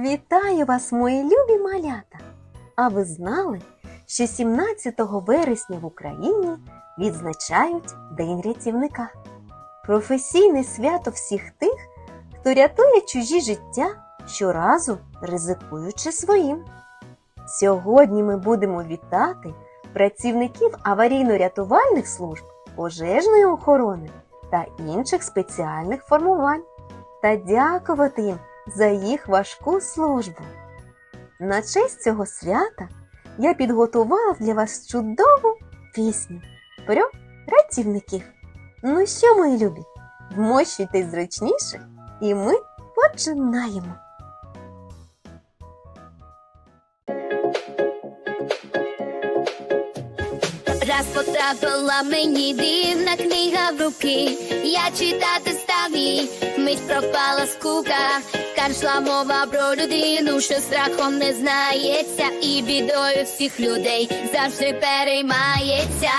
Вітаю вас, мої любі малята! А ви знали, що 17 вересня в Україні відзначають День рятівника? Професійне свято всіх тих, хто рятує чужі життя щоразу ризикуючи своїм. Сьогодні ми будемо вітати працівників аварійно-рятувальних служб, пожежної охорони та інших спеціальних формувань та дякувати їм за їх важку службу. На честь цього свята я підготувала для вас чудову пісню про рятівників. Ну що, мої любі, вмощуйтесь зручніше, і ми починаємо. Раз потрапила мені дивна книга в руки, я читати став її, мить пропала скука, там шла мова про людину, що страхом не знається, і бідою всіх людей завжди переймається.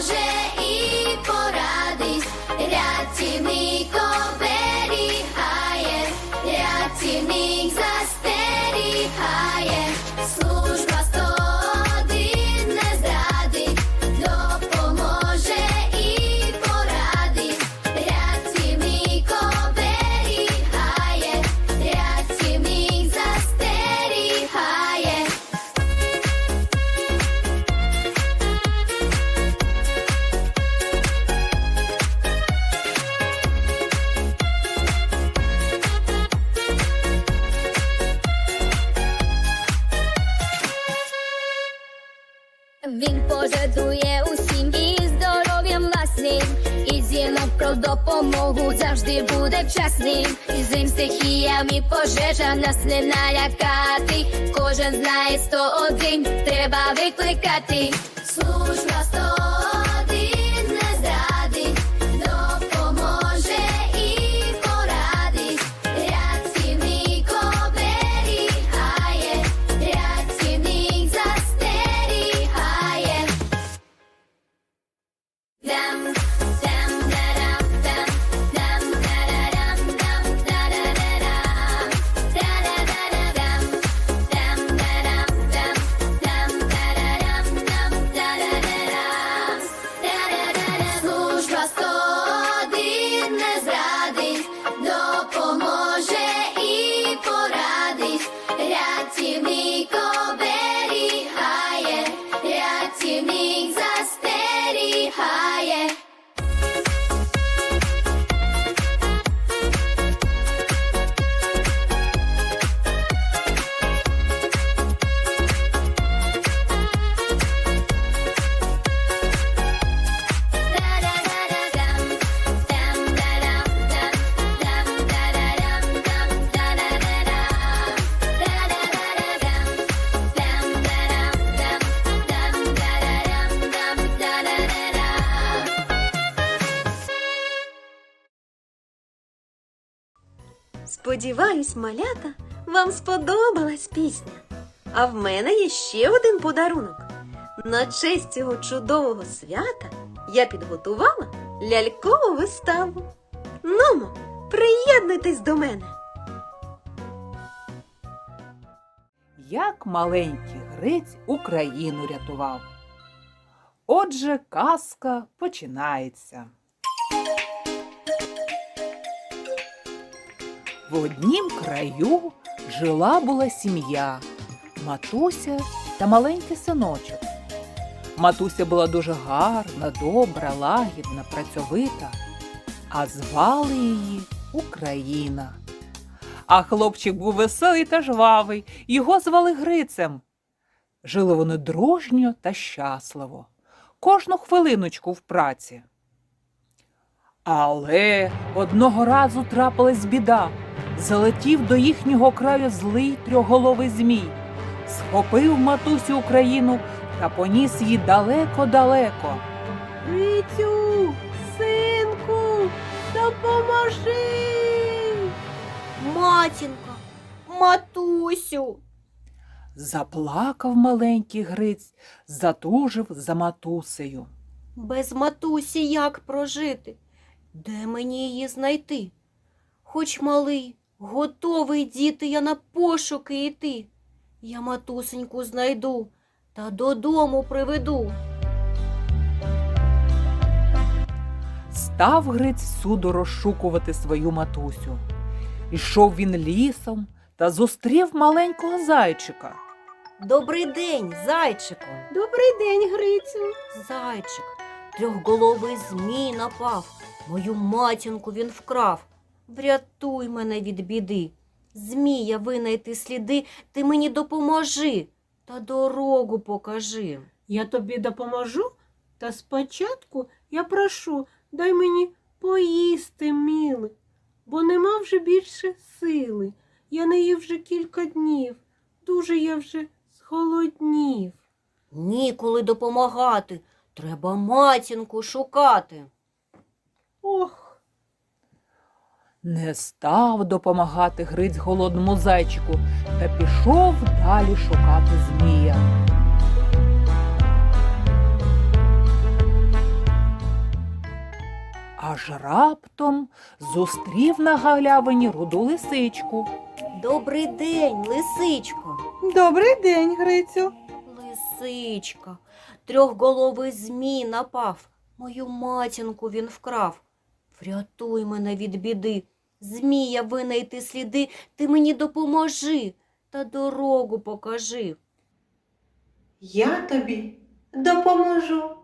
Допоможе допомогу завжди буде вчасним. І зим стихіям і пожежа нас не налякати. Кожен знає 101, треба викликати. Служба Сподіваюсь, малята, вам сподобалась пісня. А в мене є ще один подарунок. На честь цього чудового свята я підготувала лялькову виставу. Нумо, приєднуйтесь до мене. Як маленький Гриць Україну рятував. Отже, казка починається. В однім краю жила була сім'я, матуся та маленький синочок. Матуся була дуже гарна, добра, лагідна, працьовита, а звали її Україна. А хлопчик був веселий та жвавий, його звали Грицем. Жили вони дружньо та щасливо, кожну хвилиночку в праці. Але одного разу трапилась біда. Залетів до їхнього краю злий трьохголовий змій, схопив матусю Україну та поніс її далеко-далеко. Рицю, синку, допоможи. Матінка, матусю. Заплакав маленький Гриць, затужив за матусею. Без матусі як прожити? Де мені її знайти? Хоч малий, готовий діти я на пошуки йти. Я матусеньку знайду та додому приведу. Став Гриць всюду розшукувати свою матусю. Ішов він лісом та зустрів маленького зайчика. Добрий день, зайчику. Добрий день, Грицю. Зайчик, трьохголовий змій напав. Мою матінку він вкрав. Врятуй мене від біди. Змія винайти сліди, ти мені допоможи та дорогу покажи. Я тобі допоможу, та спочатку я прошу, дай мені поїсти, милий, бо нема вже більше сили. Я не їв вже кілька днів, дуже я вже зголоднів. Ніколи допомагати, треба матінку шукати. Ох, Не став допомагати Гриць голодному зайчику та пішов далі шукати змія. Аж раптом зустрів на галявині руду лисичку. Добрий день, лисичко. Добрий день, Грицю. Лисичка, трьохголовий змій напав, мою матінку він вкрав. Врятуй мене від біди, змія винайти сліди, ти мені допоможи та дорогу покажи. Я тобі допоможу.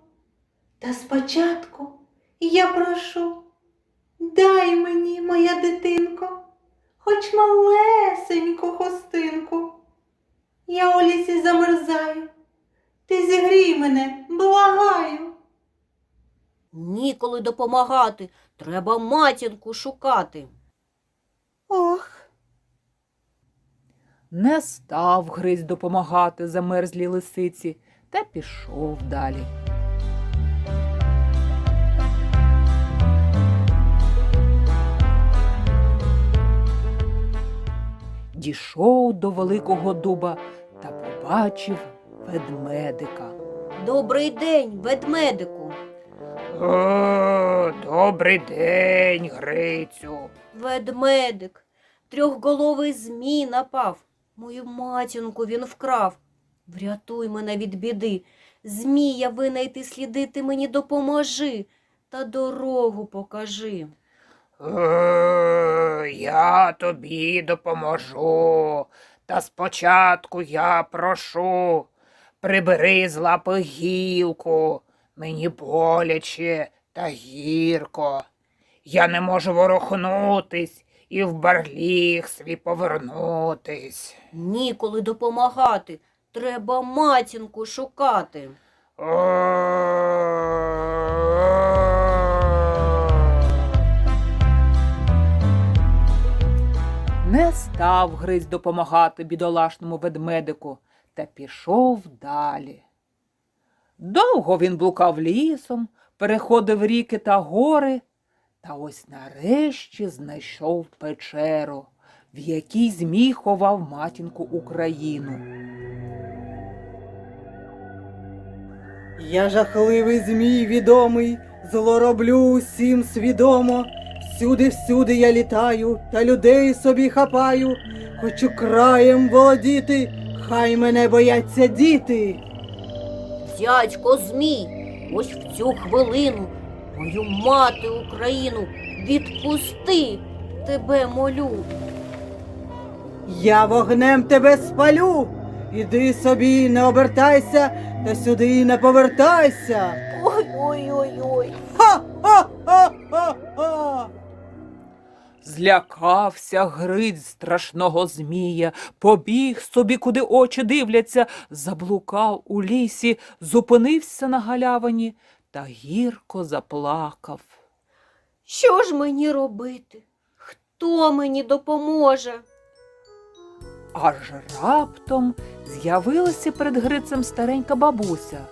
Та спочатку я прошу, дай мені, моя дитинко, хоч малесеньку хустинку. Я у лісі замерзаю. Ти зігрій мене, благаю. Ніколи допомагати, треба матінку шукати. Ох, Не став Гриць допомагати замерзлій лисиці та пішов далі. Дійшов до великого дуба та побачив ведмедика. Добрий день, ведмедику. О, добрий день, Грицю. Ведмедик, трьохголовий змій напав, мою матінку він вкрав. Врятуй мене від біди, змія винайти сліди, ти мені допоможи та дорогу покажи. Е, Я тобі допоможу. Та спочатку я прошу, прибери з лапи гілку, мені боляче та гірко. Я не можу ворухнутись і в барліг свій повернутись. Ніколи допомагати, треба матінку шукати. Не став Гриць допомагати бідолашному ведмедику та пішов далі. Довго він блукав лісом, переходив ріки та гори, та ось нарешті знайшов печеру, в якій змій ховав матінку Україну. Я жахливий змій відомий, зло роблю усім свідомо. Всюди, всюди я літаю, та людей собі хапаю. Хочу краєм володіти, хай мене бояться діти. Дядько Змій, ось в цю хвилину мою мати Україну відпусти, тебе молю. Я вогнем тебе спалю. Іди собі, не обертайся, та сюди не повертайся. Ой-ой-ой-ой. Ха-ха-ха-ха-ха! Злякався Гриць страшного змія, побіг собі, куди очі дивляться, заблукав у лісі, зупинився на галявині та гірко заплакав. Що ж мені робити? Хто мені допоможе? Аж раптом з'явилася перед Грицем старенька бабуся.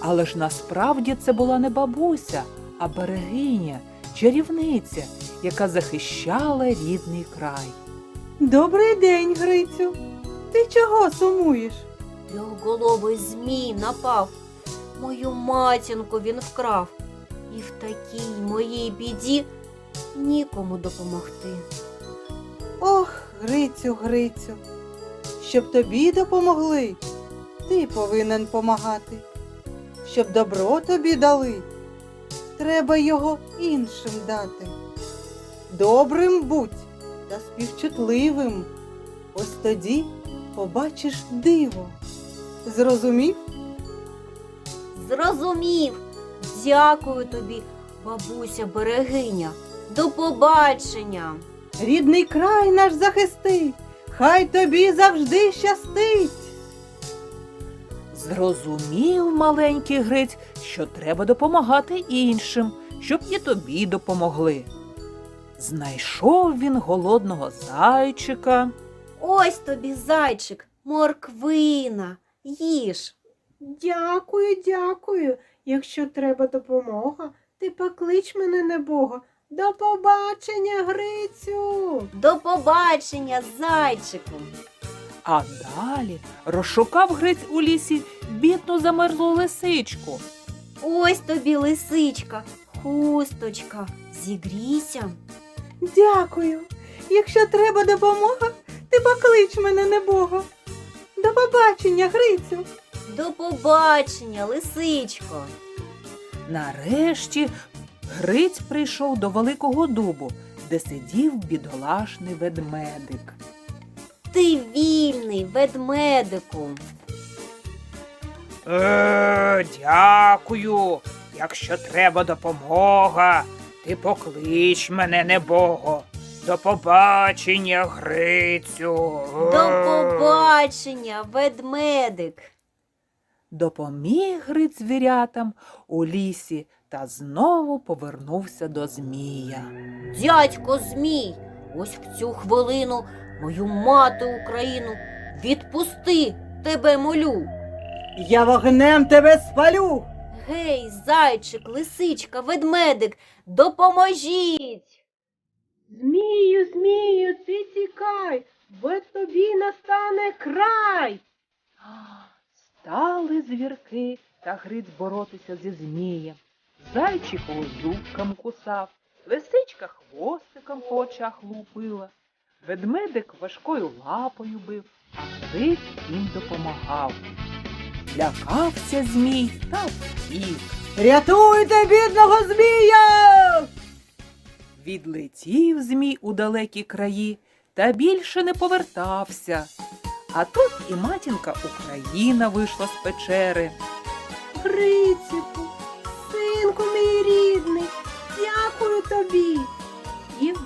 Але ж насправді це була не бабуся, а берегиня, чарівниця, яка захищала рідний край. Добрий день, Грицю. Ти чого сумуєш? Трьохголовий змій напав. Мою матінку він вкрав. І в такій моїй біді нікому допомогти. Ох, Грицю, Грицю. Щоб тобі допомогли, ти повинен помагати. Щоб добро тобі дали, треба його іншим дати. Добрим будь та співчутливим. Ось тоді побачиш диво. Зрозумів? Зрозумів. Дякую тобі, бабуся берегиня. До побачення. Рідний край наш захисти, хай тобі завжди щастить. Зрозумів маленький Гриць, що треба допомагати іншим, щоб і тобі допомогли. Знайшов він голодного зайчика. Ось тобі, зайчик, морквина. Їж. Дякую, дякую. Якщо треба допомога, ти поклич мене небога. До побачення, Грицю. До побачення, зайчику. А далі розшукав Гриць у лісі бідну замерзлу лисичку. Ось тобі лисичка, хусточка. Зігрійся. Дякую. Якщо треба допомога, ти поклич мене небога. До побачення, Грицю. До побачення, лисичко. Нарешті Гриць прийшов до великого дубу, де сидів бідолашний ведмедик. Ти вільний, ведмедику. Е, дякую. Якщо треба допомога, ти поклич мене небого. До побачення, Грицю. До побачення, ведмедик. Допоміг Гриць звірятам у лісі та знову повернувся до Змія. Дядько Змій, ось в цю хвилину мою мати Україну відпусти, тебе молю. Я вогнем тебе спалю. Гей, зайчик, лисичка, ведмедик, допоможіть. Змію, змію, ти тікай, бо тобі настане край. Стали звірки та Гриць боротися зі Змієм. Зайчик зубком кусав, лисичка хвостиком по очах лупила, ведмедик важкою лапою бив, Гриць їм допомагав. Лякався Змій та втік. Рятуйте бідного змія! Відлетів Змій у далекі краї та більше не повертався. А тут і матінка Україна вийшла з печери. Грицику, синку мій рідний, дякую тобі.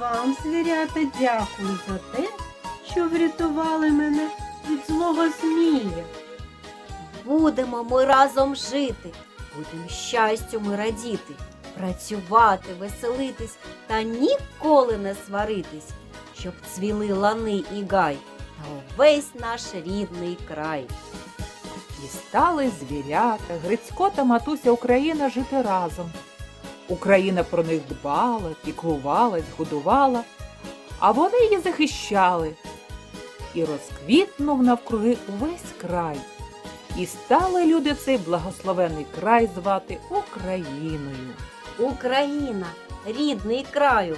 Вам, звірята, дякую за те, що врятували мене від злого змія. Будемо ми разом жити, будемо щастю ми радіти, працювати, веселитись та ніколи не сваритись, щоб цвіли лани і гай та увесь наш рідний край. І стали звірята, Грицько та матуся Україна жити разом. Україна про них дбала, піклувалась, годувала, а вони її захищали. І розквітнув навкруги увесь край. І стали люди цей благословений край звати Україною. Україна, рідний краю,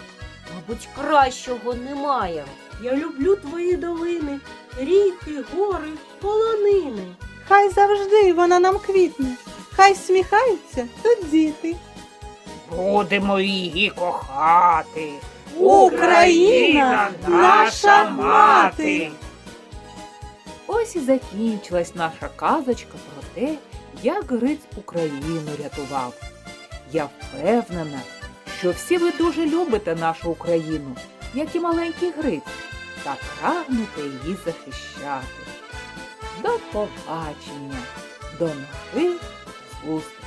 мабуть, кращого немає. Я люблю твої долини, ріки, гори, полонини. Хай завжди вона нам квітне, хай сміхаються тут діти. Будемо її кохати. Україна наша мати! Ось і закінчилась наша казочка про те, як Гриць Україну рятував. Я впевнена, що всі ви дуже любите нашу Україну, як і маленький Гриць, та прагнете її захищати. До побачення, до нових зустрічей!